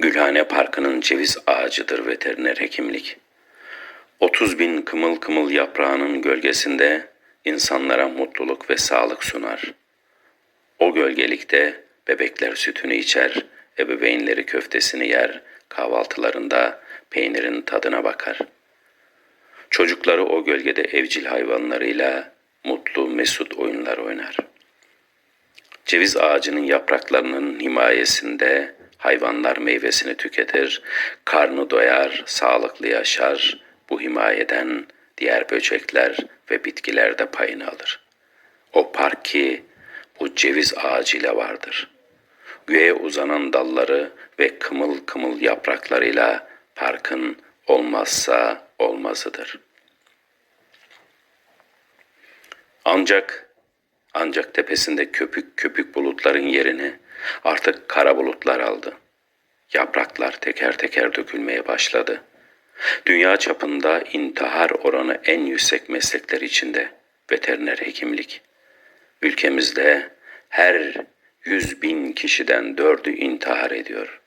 Gülhane Parkı'nın ceviz ağacıdır veteriner hekimlik. 30 bin kımıl kımıl yaprağının gölgesinde insanlara mutluluk ve sağlık sunar. O gölgelikte bebekler sütünü içer, ebeveynleri köftesini yer, kahvaltılarında peynirin tadına bakar. Çocukları o gölgede evcil hayvanlarıyla mutlu mesut oyunlar oynar. Ceviz ağacının yapraklarının himayesinde hayvanlar meyvesini tüketir, karnı doyar, sağlıklı yaşar. Bu himayeden diğer böcekler ve bitkiler de payını alır. O park ki bu ceviz ağacıyla vardır. Göğe uzanan dalları ve kımıl kımıl yapraklarıyla parkın olmazsa olmazıdır. Ancak ancak tepesinde köpük köpük bulutların yerini artık kara bulutlar aldı. Yapraklar teker teker dökülmeye başladı. Dünya çapında intihar oranı en yüksek meslekler içinde veteriner hekimlik. Ülkemizde her yüz bin kişiden dördü intihar ediyor.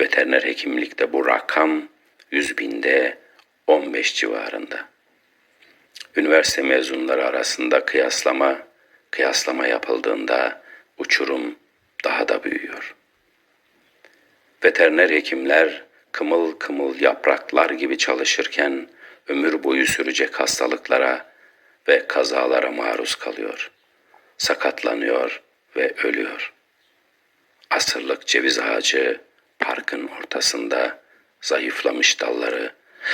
Veteriner hekimlikte bu rakam yüz binde on beş civarında. Üniversite mezunları arasında kıyaslama, kıyaslama yapıldığında uçurum daha da büyüyor. Veteriner hekimler kımıl kımıl yapraklar gibi çalışırken ömür boyu sürecek hastalıklara ve kazalara maruz kalıyor. Sakatlanıyor ve ölüyor. Asırlık ceviz ağacı parkın ortasında zayıflamış dalları,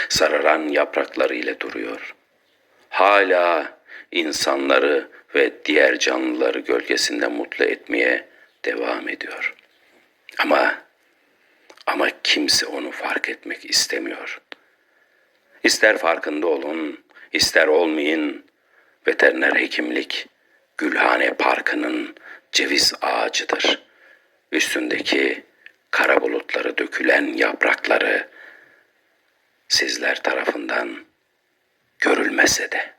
sararan yaprakları ile duruyor. Hala insanları ve diğer canlıları gölgesinde mutlu etmeye devam ediyor. Ama ama kimse onu fark etmek istemiyor. İster farkında olun, ister olmayın, veteriner hekimlik Gülhane Parkı'nın ceviz ağacıdır. Üstündeki kara bulutları dökülen yaprakları sizler tarafından görülmese de.